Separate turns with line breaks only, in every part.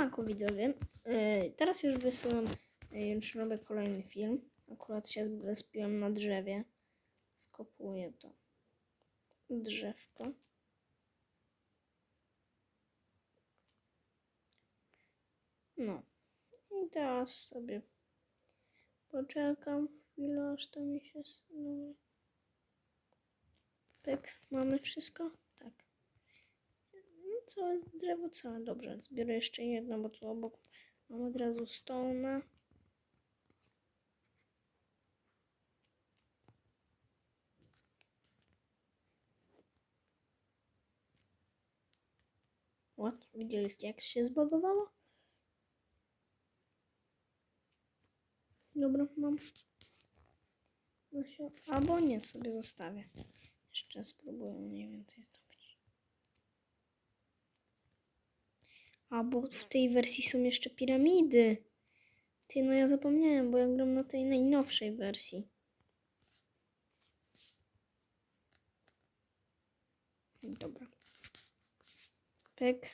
Siemanko widzowie. Yy, teraz już wysyłam, yy, już robię kolejny film. Akurat się zrespiłem na drzewie. Skopuję to drzewko. No. I teraz sobie poczekam chwilę, aż to mi się. Pyk, mamy wszystko? Całe drzewo całe. Dobrze, zbiorę jeszcze jedno, bo tu obok mam od razu stona. What? Widzieliście jak się zbagowało? Dobra, mam. No. Albo nie, sobie zostawię. Jeszcze spróbuję mniej więcej zrobić. A, bo w tej wersji są jeszcze piramidy. Ty, no ja zapomniałem, bo ja gram na tej najnowszej wersji. Dobra. Pyk.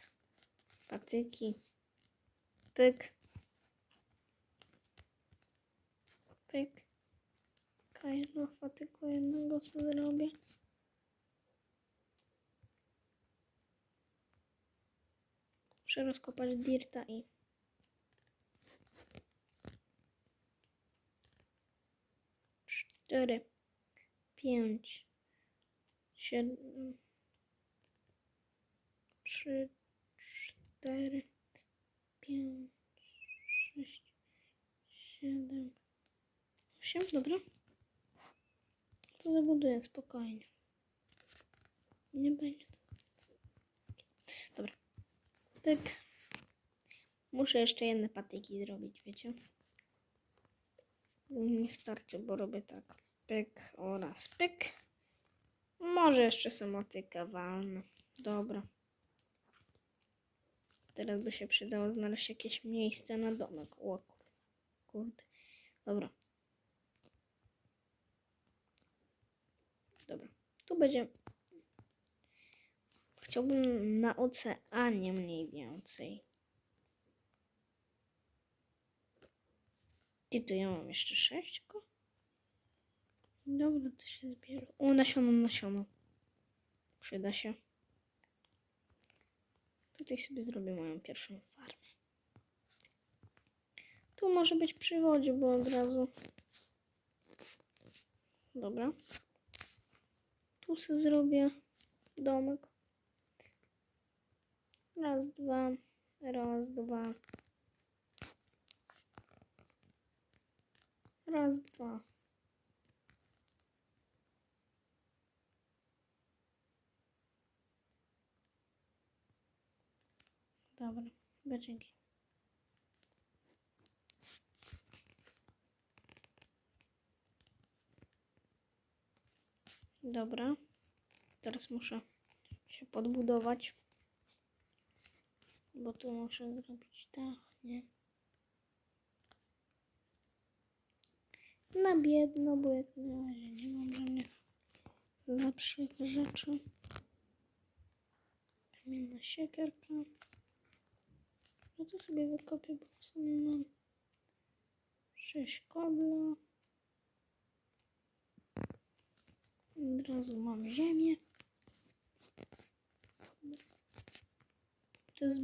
Patyki. Pyk. Pyk. Kajlofa tylko jednego sobie zrobię. Muszę rozkopać dirta i... Cztery, pięć, siedem, trzy, cztery, pięć, sześć, siedem, osiem, dobra. To zabuduję spokojnie. Nie będzie. Pyk. Muszę jeszcze jedne patyki zrobić, wiecie? Nie starczy, bo robię tak. Pyk oraz pyk. Może jeszcze samotyka walnę. Dobra. Teraz by się przydało znaleźć jakieś miejsce na domek. O kurde. Dobra. Dobra. Tu będzie. Chciałbym na oceanie mniej więcej. I tu ja mam jeszcze sześć go. Dobra, to się zbierze. O, nasiono, nasiono. Przyda się. Tutaj sobie zrobię moją pierwszą farmę. Tu może być przy wodzie, bo od razu. Dobra. Tu sobie zrobię domek. Raz, dwa, raz, dwa. Raz, dwa. Dobra, git. Dobra. Teraz muszę się podbudować. Bo tu muszę zrobić tak, nie? Na biedno, bo jak na razie nie mam żadnych lepszych rzeczy. Kamienna siekierka. No to sobie wykopię, bo w sumie mam sześć kobla. Od razu mam ziemię. To jest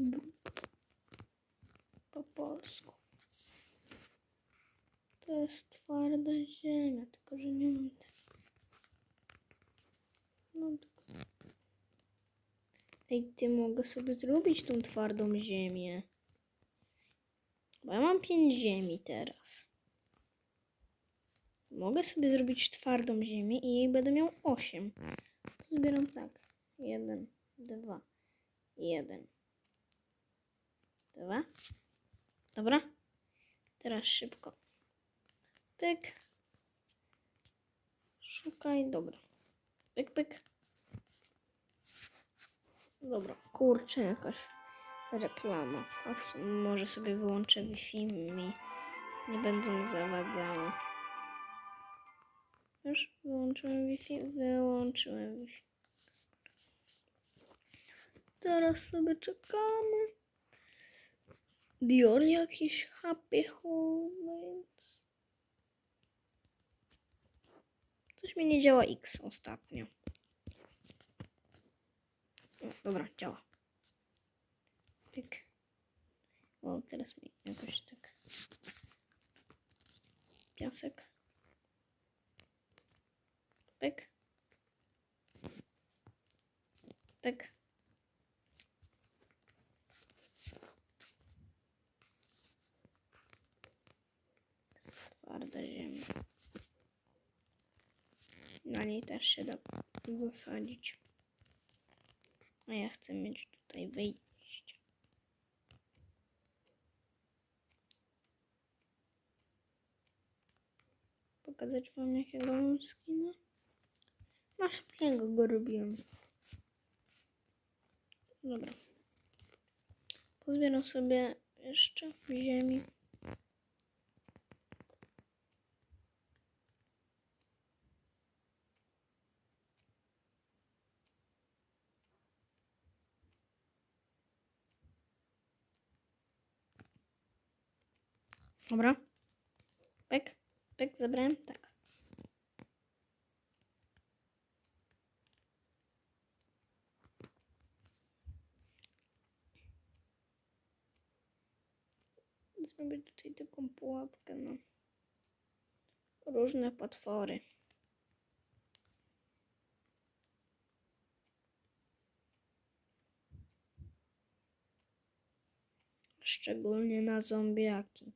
po polsku. To jest twarda ziemia, tylko że nie mam tego. No, tylko... Ej, ty mogę sobie zrobić tą twardą ziemię. Bo ja mam pięć ziemi teraz. Mogę sobie zrobić twardą ziemię i jej będę miał 8. To zbieram tak. 1, 2, 1, 2. Dobra? Teraz szybko. Pyk. Szukaj, dobra. Pyk, pyk. Dobra, kurczę, jakaś reklama. A może sobie wyłączę Wi-Fi mi nie będą zawadzały. Już wyłączyłem Wi-Fi? Wyłączyłem Wi-Fi. Teraz sobie czekamy. Dior jakiś Happy Holidays. Coś mi nie działa X ostatnio. O, dobra, działa. Pyk. O, teraz mi jakoś tak. Piasek. Pyk. Pyk. Ziemia. Na niej też się da zasadzić. A ja chcę mieć tutaj wyjście. Pokazać wam jakiego mam skina? Na szybkiego go robiłem. Dobra. Pozbieram sobie jeszcze w ziemi. Dobra. Pek, pek zabrałem? Tak. Zrobię tutaj taką pułapkę na różne potwory. Szczególnie na zombiaki.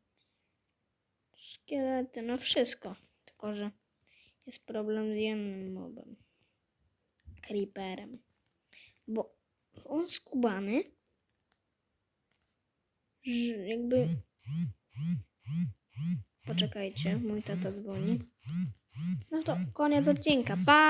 Szkielety, no wszystko. Tylko, że jest problem z jednym mobem. Creeperem. Bo on skubany. Że jakby. Poczekajcie, mój tata dzwoni. No to koniec odcinka. Pa!